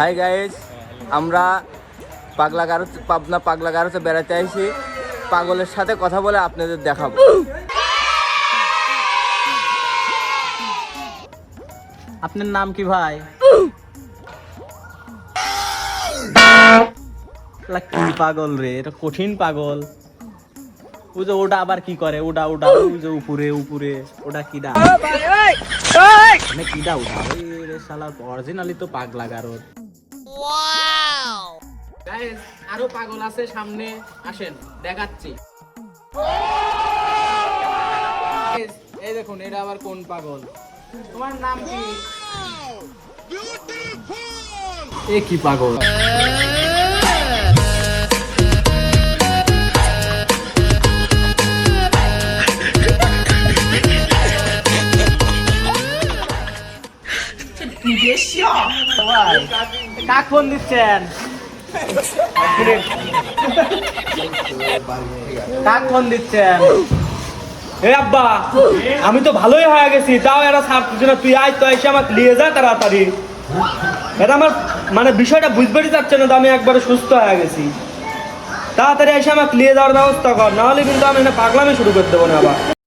Hi guys আমরা পাগলা গারো পাবনা পাগলা গারোতে বেড়াতে আইছি পাগলের সাথে কথা বলে আপনাদের দেখাবো। আপনার নাম কি ভাই? কি পাগল রে এটা কঠিন পাগল। ওই যে ওটা আবার কি করে? ওটা ওটা ওই যে উপরে উপরে। ওটা কিডা মানে কিডা ওটা? ওই রে শালা অরিজিনালি তো পাগলা গারদ। আরও পাগল আছে সামনে। আসেন দেখাচ্ছি। এই দেখুন এটা আবার কোন পাগল? তোমার নাম কি? এ কি পাগল? কাক ফোন দিচ্ছেন? ফোন দিচ্ছেন? এ আব্বা, আমি তো ভালোই হয়ে গেছি, তাও এরা দিচ্ছে না। তুই আয় তো এসে আমাকে নিয়ে যা তাড়াতাড়ি। এটা আমার মানে বিষয়টা বুঝতেই চাচ্ছে না তো আমি একবারে সুস্থ হয়ে গেছি। তাড়াতাড়ি এসে আমাকে নিয়ে যাওয়ার ব্যবস্থা কর, নাহলে কিন্তু আমি এটা পাগলামি শুরু করতে দেবো না আবার।